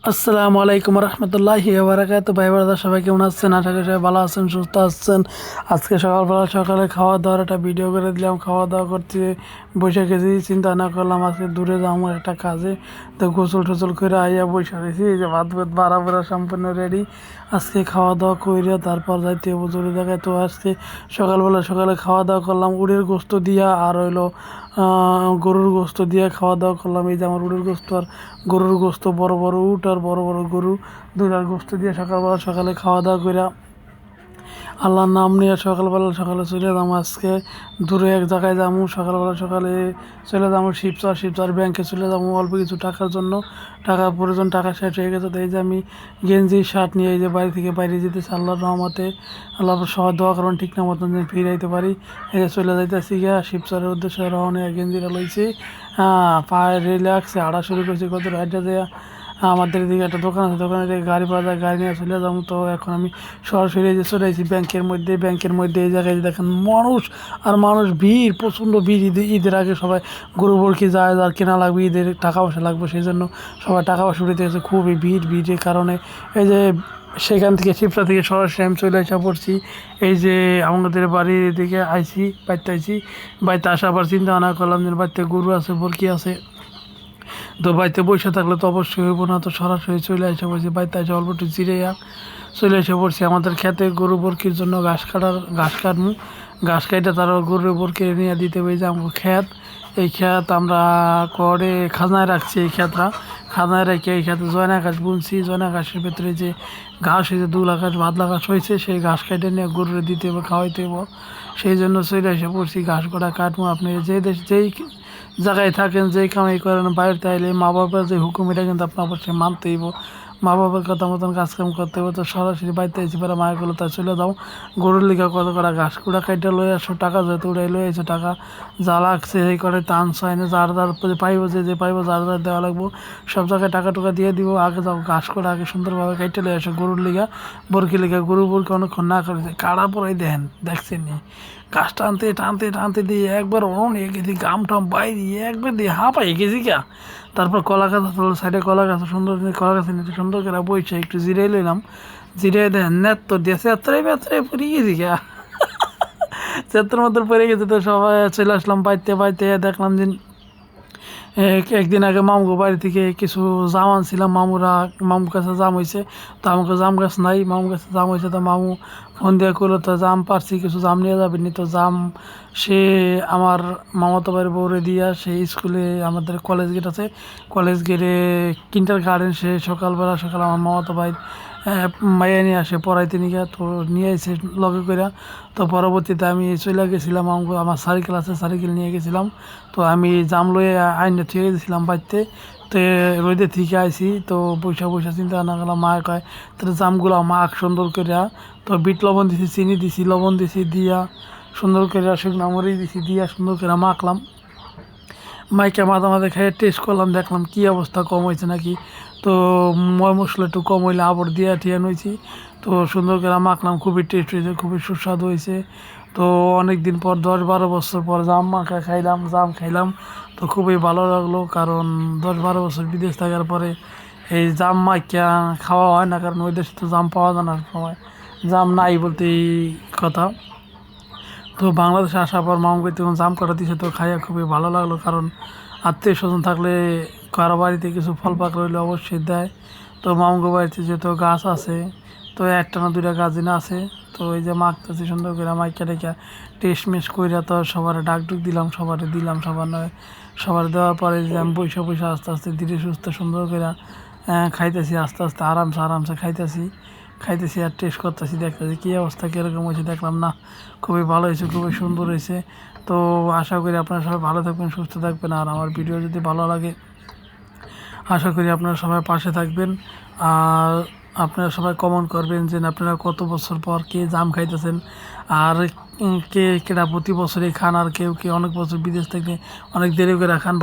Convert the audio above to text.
আসসালামু আলাইকুম রহমতুল্লাহি বারাকাত ভাই বারাদা সবাই কেমন আছেন? আশা করি সবাই ভালো আছেন, সুস্থ আছেন। আজকে সকালবেলা সকালে খাওয়া দাওয়ার একটা ভিডিও করে দিলাম। খাওয়া দাওয়া করতে বসে গেছি, চিন্তা না করলাম আজকে দূরে যাব একটা কাজে। তো গোসল টোসল করে আইয়া বসে গেছি যে ভাত ভাত বাড়া বাড়া সম্পূর্ণ রেডি আজকে খাওয়া দাওয়া কইরা তারপর যাইতে হব জোরে জায়গায়। তো আজকে সকালবেলা সকালে খাওয়া দাওয়া করলাম, উড়ের গোস্ত দিয়া আর হইল গরুর গোস্ত দিয়ে খাওয়া দাওয়া করলাম। এই যে আমার উটের গোস্ত আর গরুর গোস্ত, বড় বড় উট আর বড় বড় গরু দুটার গোস্ত দিয়ে সকালবেলা সকালে খাওয়া দাওয়া করে আল্লাহর নাম নিয়ে সকালবেলা সকালে চলে যাব আজকে। দূরে এক জায়গায় যাব, সকালবেলা সকালে চলে যাব শিবচর। শিবচর ব্যাংকে চলে যাব অল্প কিছু টাকার জন্য। টাকা প্রয়োজন, টাকা শেষ হয়ে গেছে। এই যে আমি গেঞ্জি শার্ট নিয়ে এই যে বাড়ি থেকে বাইরে যেতেছি আল্লাহর রহমতে। আল্লাহ সবাই দোয়া করুন ঠিক না মতন যেন ফিরাইতে পারি। এই যে চলে যাইতেছি গিয়া শিবচরের উদ্দেশ্যে রওনা গেঞ্জিটা লইছি। হ্যাঁ পায়ে রিল্যাক্সে হাঁটা শুরু করছি। কত রাইডটা দেয়া আমাদের এদিকে একটা দোকান আছে দোকানে থেকে গাড়ি পাওয়া যায়, গাড়ি নিয়ে চলে যাব। তো এখন আমি সরাসরি যে চলে আসি ব্যাংকের মধ্যে ব্যাংকের মধ্যে এই জায়গায় দেখেন মানুষ, আর মানুষ ভিড়, প্রচণ্ড ভিড়। ঈদের ঈদের আগে সবাই গরু বরকি যায়, যার কেনা লাগবে, ঈদের টাকা পয়সা লাগবে, সেই জন্য সবাই টাকা পয়সা উঠে গেছে। খুবই ভিড়, ভিড়ের কারণে এই যে সেখান থেকে শিবসা থেকে সরাসরি আমি চলে আসা পড়ছি। এই যে আমাদের বাড়ির দিকে আইছি বাড়িতে আইছি। বাড়িতে আসার পর চিন্তা ভাবনা করলাম যে বাড়িতে গরু আছে, বরকি আছে। তো বাড়িতে বসে থাকলে তো অবশ্যই হইব না, তো সরাসরি চলে এসে পড়ছি বাড়িতে এসে অল্প একটু জিরেয়া চলে এসে পড়ছি আমাদের খেতে গরু বরকির জন্য ঘাস কাটার, ঘাস কাটমু। ঘাস কাটে তারা গরু বরকি নিয়ে দিতে হবে যে আমার খেত এই খেত আমরা করে খাজনায় রাখছি, এই খেতটা খাজনায় রেখে এই খেতে জয়না ঘাস বুনছি, জয়না ঘাসের ভেতরে যে ঘাস হয়েছে দুলা ঘাস ভাতলা ঘাস হয়েছে সেই ঘাস কেটে নিয়ে গরুরে দিতে হবে খাওয়াইতে হবে সেই জন্য চলে এসে পড়ছি ঘাস কটা কাটবো আপনি যে দেশ, যেই জায়গায় থাকেন, যেই কামাই করেন, বাইরে আইলে মা বাবার যে হুকুম, এটা কিন্তু আপনার অবশ্যই মানতেই মা বাবার কথা মতন কাজকাম করতে হবে, তো সরাসরি বাড়িতে এসে পরে মায়েরগুলো তা চলে যাও। গরুর লিখা কত করা ঘাস কুড়া কাইটা লয়ে আসো, টাকা যেহেতু উড়াই লয়ে এসো, টাকা যা লাগছে এই করে টান হয় না, যার যার পাইব, যে যে পাইব, যার যার দেওয়া লাগবো, সব জায়গায় টাকা টুকা দিয়ে দিব, আগে যাও ঘাস করে আগে সুন্দরভাবে কাইটে লয়ে আসো, গরুর লিগা, বরকি লিগা, গরু বরকি অনেকক্ষণ না করে কাড়া পরাই দেন, দেখছেন গাছ টানতে টানতে টানতে দিয়ে একবার অনেক গেছি গাম টাম বাইরে, একবার দিয়ে হাঁপাই গেছি কা তারপর কলা গাছ আসলো সাইডে কলা গাছ সুন্দর কলা গাছের নিচে সুন্দর করে বইছে একটু জিরে লইলাম। জিরে দেখেন নেত দিয়েছে দিয়ে চেত্রে বেত্রে পড়ে গেছি গা। চেত্র মতো পড়ে গেছে তো সবাই চলে আসলাম, পাইতে পাইতে দেখলাম যে একদিন আগে মামুর বাড়ি থেকে কিছু জাম আনছিলাম, মামুরা, মামুর কাছে জাম হয়েছে তো আমাকে জাম গাছ নাই, মামুর কাছে জাম হয়েছে তো মামু ফোন দিয়ে করল তো জাম পারছি, কিছু জাম নিয়ে যাবেন নি? তো জাম সে আমার মামাতো বাড়ির বউরে দিয়া সেই স্কুলে আমাদের কলেজ গেট আছে। কলেজ গেটে কিন্টার গার্ডেন সে সকালবেলা সকাল আমার মামাতো ভাই মাইয়া নিয়ে আসে পড়াইতে নিয়ে তো নিয়ে এসে লগে করে তো পরবর্তীতে আমি চলে গেছিলাম, আমার সাইকেল আছে সাইকেল নিয়ে গেছিলাম। তো আমি জাম লয়ে আইনে থুয়ে গেছিলাম বাড়িতে তো রোদে থেকে আইসি তো পয়সা পয়সা চিন্তা না করলাম, মা কয় তাহলে জামগুলো মাখ সুন্দর করে তো বিট লবণ দিছি, চিনি দিছি, লবণ দিছি, দিয়া সুন্দর করে শুকনো মরিচ দিছি, দিয়া সুন্দর করে মাখলাম মাইকে মাথা মাথা খেয়ে টেস্ট করলাম, দেখলাম কী অবস্থা, কম হয়েছে নাকি। তো ময় মশলা একটু কম হইলে আবর দিয়া টিয়া নইছি। তো সুন্দর করে মাখলাম, খুবই টেস্ট হয়েছে, খুবই সুস্বাদু হয়েছে। তো অনেক দিন পর, দশ বারো বছর পর জাম মাখা খাইলাম জাম খাইলাম, তো খুবই ভালো লাগল। কারণ দশ বারো বছর বিদেশ থাকার পরে এই জাম মাখিয়া খাওয়া হয় না, কারণ ওই দেশে তো জাম পাওয়া যায় না সময় জাম নাই বলতেই কথা। তো বাংলাদেশে আসার পর মামুকে তখন জাম কাটা দিছে? তো খাইয়া খুবই ভালো লাগল। কারণ আত্মীয় স্বজন থাকলে কারও বাড়িতে কিছু ফল পাক রইলে অবশ্যই দেয়। তো মামুকে বাড়িতে যেহেতু গাছ আছে, তো একটা না দুইটা গাছ দিন আছে। তো ওই যে মাখতেছি সুন্দর করে মাইকা টেকা টেস্ট মেস কইরা তো সবার ডাক ডুক দিলাম, সবার দিলাম, সবার নয়, সবার দেওয়ার পরে যে আমি পয়সা পয়সা আস্তে আস্তে ধীরে সুস্থ সুন্দর করে খাইতেছি, আস্তে আস্তে আরামসে আরামসে খাইতেছি। খাইতেছি আর টেস্ট করতেছি, দেখতেছি কী অবস্থা, কীরকম হয়েছে, দেখলাম না, খুবই ভালো হয়েছে, খুবই সুন্দর হয়েছে। তো আশা করি আপনারা সবাই ভালো থাকবেন, সুস্থ থাকবেন। আর আমার ভিডিও যদি ভালো লাগে আশা করি আপনারা সবাই পাশে থাকবেন। আর আপনারা সবাই কমন করবেন যে আপনারা কত বছর পর কে জাম খাইতেছেন, আর কে কেটা প্রতি বছরই খান, আর কেউ কে অনেক বছর বিদেশ থেকে অনেক দেরি করে খান